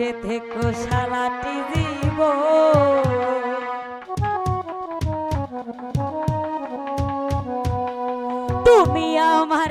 পাশে থেকো সারাটি দিব তুমি আমার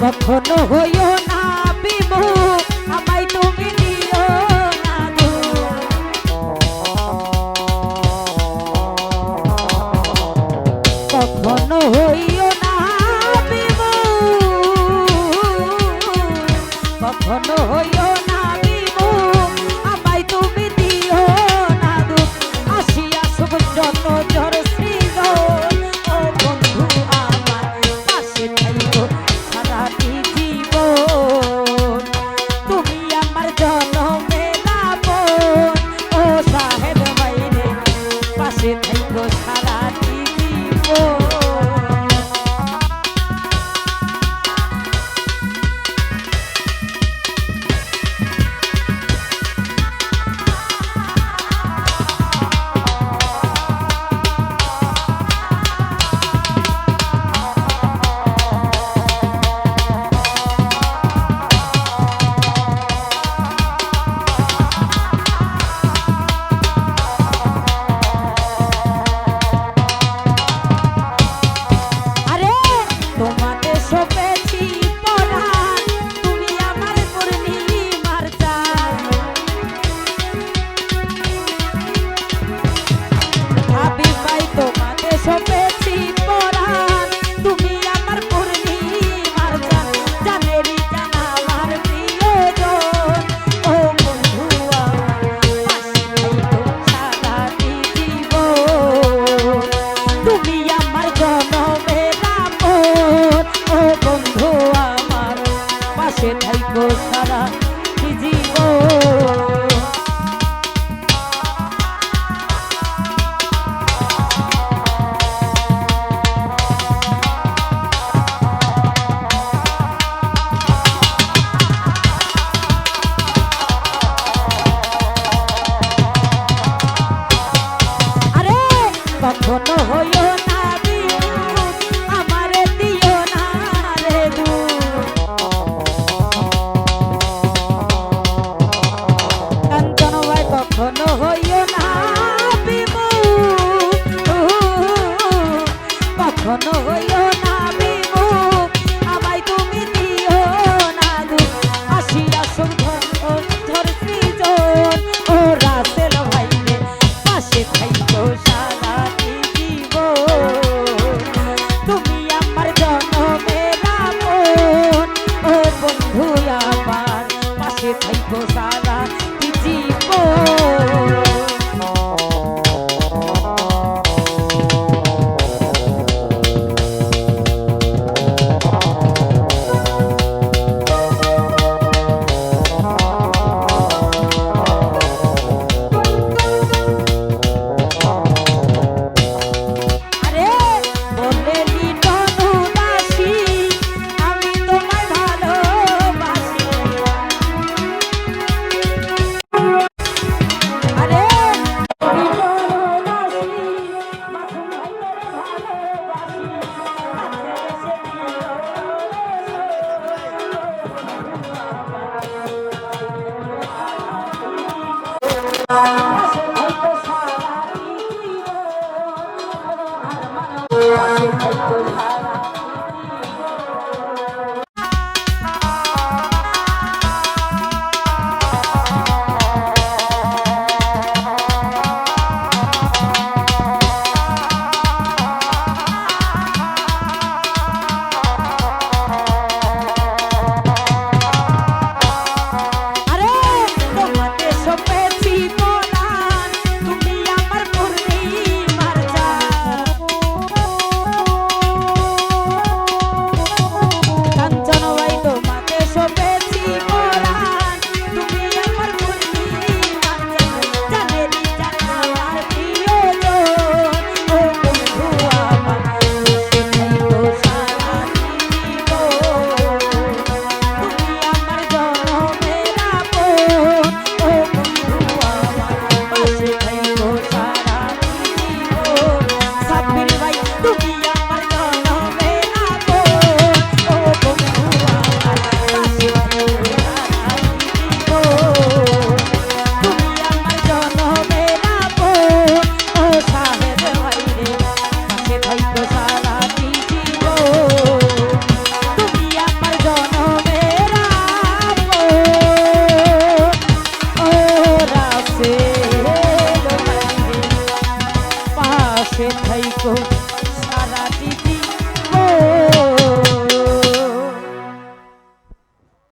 কখনো হইও না বিমু। আমায় তুমি সপেছি পরাণ। তুমি আমার পূর্ণিমার জান জানেরি জান আমার প্রিয়জন। সারা জীব হইল না Hola.